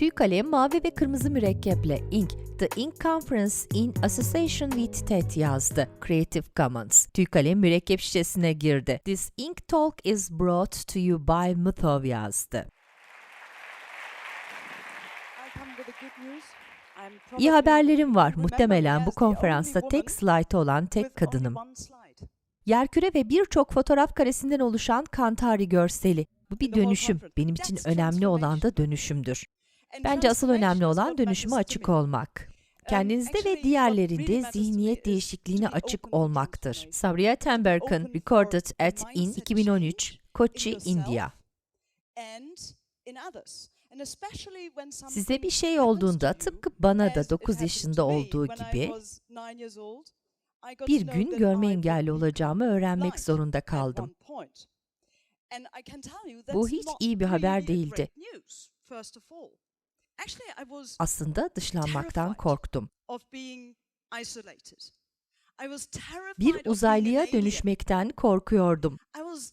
Tüy kalem mavi ve kırmızı mürekkeple Ink, The Ink Conference in Association with TED yazdı. Creative Commons. Tüy kalem mürekkep şişesine girdi. This ink talk is brought to you by Muthov yazdı. İyi haberlerim var. Muhtemelen bu konferansta tek slaytı olan tek kadınım. Yerküre ve birçok fotoğraf karesinden oluşan Kantari görseli. Bu bir dönüşüm. Benim için önemli olan da dönüşümdür. Bence asıl önemli olan dönüşüme açık olmak. Kendinizde ve diğerlerinde zihniyet değişikliğine açık olmaktır. Sabriye Tenberken, Recorded at in 2013, Kochi, India. Size bir şey olduğunda tıpkı bana da 9 yaşında olduğu gibi bir gün görme engelli olacağımı öğrenmek zorunda kaldım. Bu hiç iyi bir haber değildi. Aslında dışlanmaktan korktum. Bir uzaylıya dönüşmekten korkuyordum.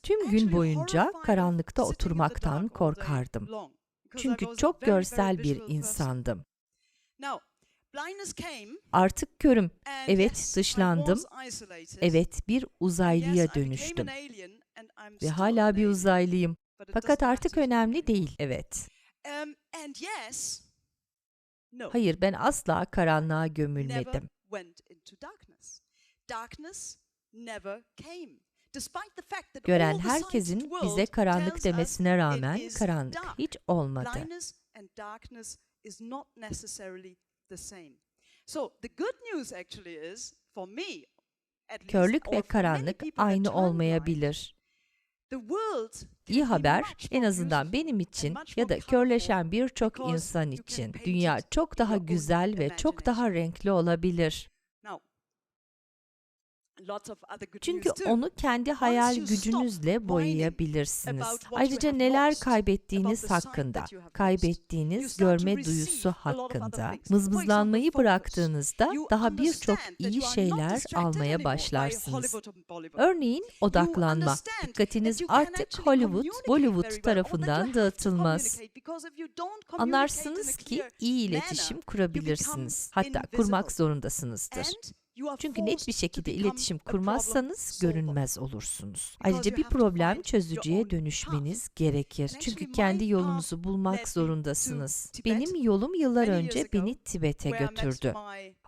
Tüm gün boyunca karanlıkta oturmaktan korkardım. Çünkü çok görsel bir insandım. Artık körüm. Evet, dışlandım. Evet, bir uzaylıya dönüştüm. Ve hala bir uzaylıyım. Fakat artık önemli değil. Evet. Hayır, ben asla karanlığa gömülmedim. Gören herkesin bize karanlık demesine rağmen karanlık hiç olmadı. Körlük ve karanlık aynı olmayabilir. İyi haber, en azından benim için ya da körleşen birçok insan için dünya çok daha güzel ve çok daha renkli olabilir. Çünkü onu kendi hayal gücünüzle boyayabilirsiniz. Ayrıca neler kaybettiğiniz hakkında, kaybettiğiniz görme duyusu hakkında, mızmızlanmayı bıraktığınızda daha birçok iyi şeyler almaya başlarsınız. Örneğin odaklanma. Dikkatiniz artık Hollywood, Bollywood tarafından dağıtılmaz. Anlarsınız ki iyi iletişim kurabilirsiniz. Hatta kurmak zorundasınızdır. Çünkü net bir şekilde iletişim kurmazsanız görünmez olursunuz. Ayrıca bir problem çözücüye dönüşmeniz gerekir. Çünkü kendi yolunuzu bulmak zorundasınız. Benim yolum yıllar önce beni Tibet'e götürdü.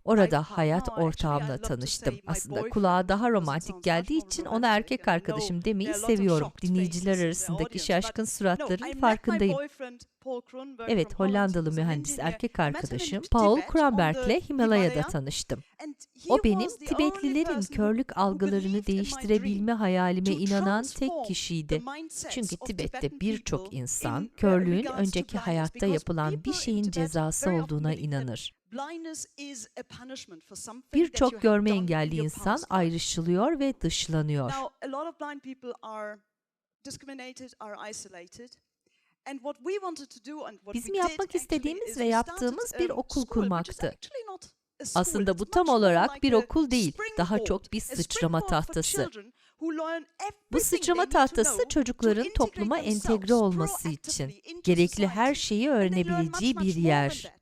Orada hayat ortağımla tanıştım. Aslında kulağa daha romantik geldiği için ona erkek arkadaşım demeyi seviyorum. Dinleyiciler arasındaki şaşkın suratların farkındayım. Evet, Hollandalı mühendis erkek arkadaşım Paul Kramberg'le Himalaya'da tanıştım. O benim Tibetlilerin körlük algılarını değiştirebilme hayalime inanan tek kişiydi. Çünkü Tibet'te birçok insan körlüğün önceki hayatta yapılan bir şeyin cezası olduğuna inanır. Birçok görme engelli insan ayrışılıyor ve dışlanıyor. Bizim yapmak istediğimiz ve yaptığımız bir okul kurmaktı. Aslında bu tam olarak bir okul değil, daha çok bir sıçrama tahtası. Bu sıçrama tahtası çocukların topluma entegre olması için gerekli her şeyi öğrenebileceği bir yer.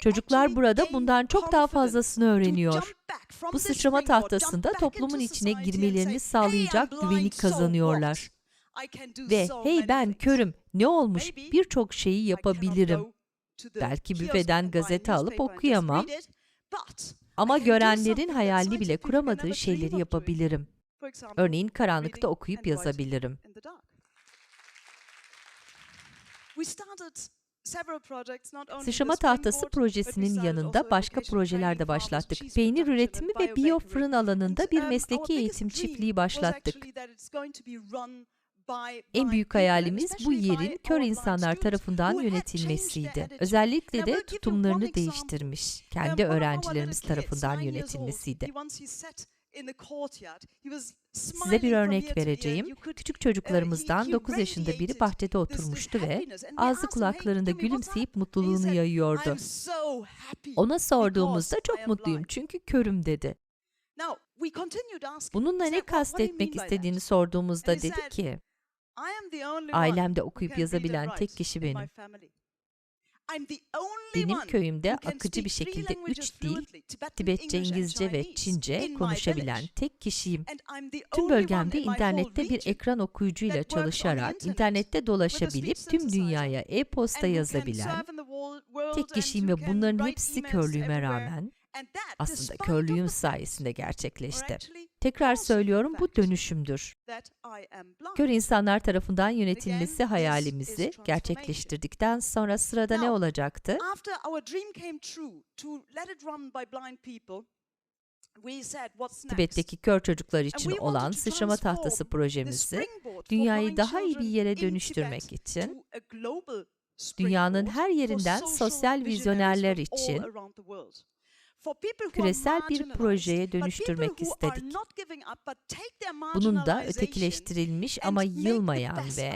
Çocuklar burada bundan çok daha fazlasını öğreniyor. Bu sıçrama tahtasında toplumun içine girmelerini sağlayacak güvenlik kazanıyorlar. Ve hey ben körüm, ne olmuş birçok şeyi yapabilirim. Belki büfeden gazete alıp okuyamam ama görenlerin hayalini bile kuramadığı şeyleri yapabilirim. Örneğin karanlıkta okuyup yazabilirim. Sıçrama tahtası projesinin yanında başka projeler de başlattık. Peynir üretimi ve biyo fırın alanında bir mesleki eğitim çiftliği başlattık. En büyük hayalimiz bu yerin kör insanlar tarafından yönetilmesiydi. Özellikle de tutumlarını değiştirmiş, kendi öğrencilerimiz tarafından yönetilmesiydi. Size bir örnek vereceğim. Küçük çocuklarımızdan 9 yaşında biri bahçede oturmuştu ve ağzı kulaklarında gülümseyip mutluluğunu yayıyordu. Ona sorduğumuzda çok mutluyum çünkü körüm dedi. Bununla ne kastetmek istediğini sorduğumuzda dedi ki, Ailemde okuyup yazabilen tek kişi benim. Benim köyümde akıcı bir şekilde üç dil, Tibetçe, İngilizce ve Çince konuşabilen tek kişiyim. Tüm bölgemde internette bir ekran okuyucuyla çalışarak internette dolaşabilip tüm dünyaya e-posta yazabilen tek kişiyim ve bunların hepsi körlüğüme rağmen aslında körlüğüm sayesinde gerçekleşti. Tekrar söylüyorum bu dönüşümdür. Kör insanlar tarafından yönetilmesi hayalimizi gerçekleştirdikten sonra sırada ne olacaktı? Tibet'teki kör çocuklar için olan sıçrama tahtası projemizi dünyayı daha iyi bir yere dönüştürmek için dünyanın her yerinden sosyal vizyonerler için küresel bir projeye dönüştürmek istedik. Bunun da ötekileştirilmiş ama yılmayan ve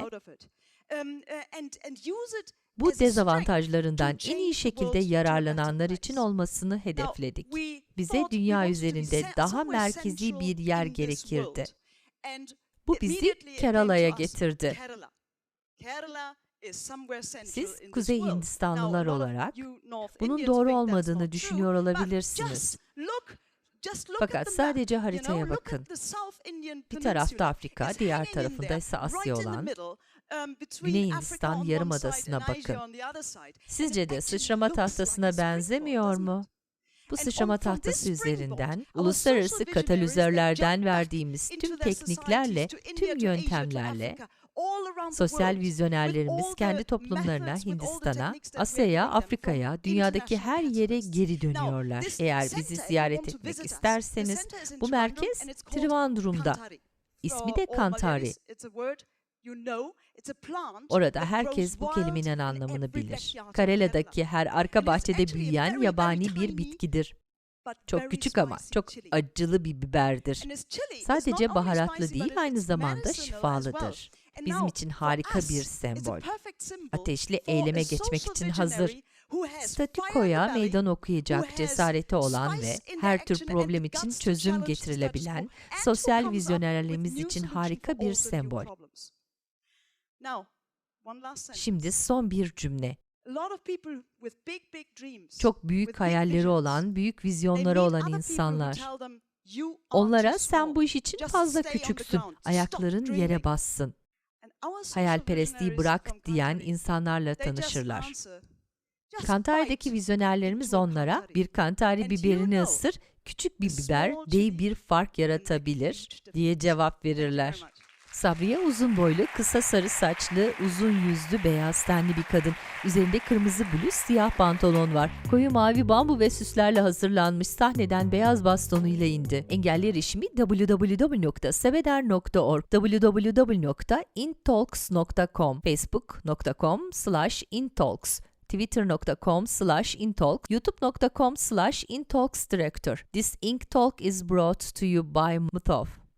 bu dezavantajlarından en iyi şekilde yararlananlar için olmasını hedefledik. Bize dünya üzerinde daha merkezi bir yer gerekirdi. Bu bizi Kerala'ya getirdi. Siz Kuzey Hindistanlılar olarak bunun doğru olmadığını düşünüyor olabilirsiniz. Fakat sadece haritaya bakın. Bir tarafta Afrika, diğer tarafında ise Asya olan Güney Hindistan yarımadasına bakın. Sizce de sıçrama tahtasına benzemiyor mu? Bu sıçrama tahtası üzerinden, uluslararası katalizörlerden verdiğimiz tüm tekniklerle, tüm yöntemlerle, sosyal vizyonerlerimiz kendi toplumlarına, Hindistan'a, Asya'ya, Afrika'ya, dünyadaki her yere geri dönüyorlar. Eğer bizi ziyaret etmek isterseniz, bu merkez Trivandrum'da. İsmi de Kantari. Orada herkes bu kelimenin anlamını bilir. Karela'daki her arka bahçede büyüyen yabani bir bitkidir. Çok küçük ama çok acılı bir biberdir. Sadece baharatlı değil, aynı zamanda şifalıdır. Bizim için harika bir sembol. Ateşli eyleme geçmek için hazır. Statükoya meydan okuyacak cesareti olan ve her tür problem için çözüm getirilebilen sosyal vizyonerliğimiz için harika bir sembol. Şimdi son bir cümle. Çok büyük hayalleri olan, büyük vizyonları olan insanlar. Onlara sen bu iş için fazla küçüksün, ayakların yere bassın. Hayalperestliği bırak diyen insanlarla tanışırlar. Kantari'deki vizyonerlerimiz onlara bir Kantari biberini ısır, küçük bir biber dev bir fark yaratabilir diye cevap verirler. Sabriye uzun boylu, kısa sarı saçlı, uzun yüzlü, beyaz tenli bir kadın. Üzerinde kırmızı bluz, siyah pantolon var. Koyu mavi bambu ve süslerle hazırlanmış sahneden beyaz bastonuyla indi. Engelli erişimi www.sebeder.org, www.intalks.com, facebook.com slash intalks, twitter.com slash intalk, youtube.com slash intalksdirector. This ink talk is brought to you by Mutof.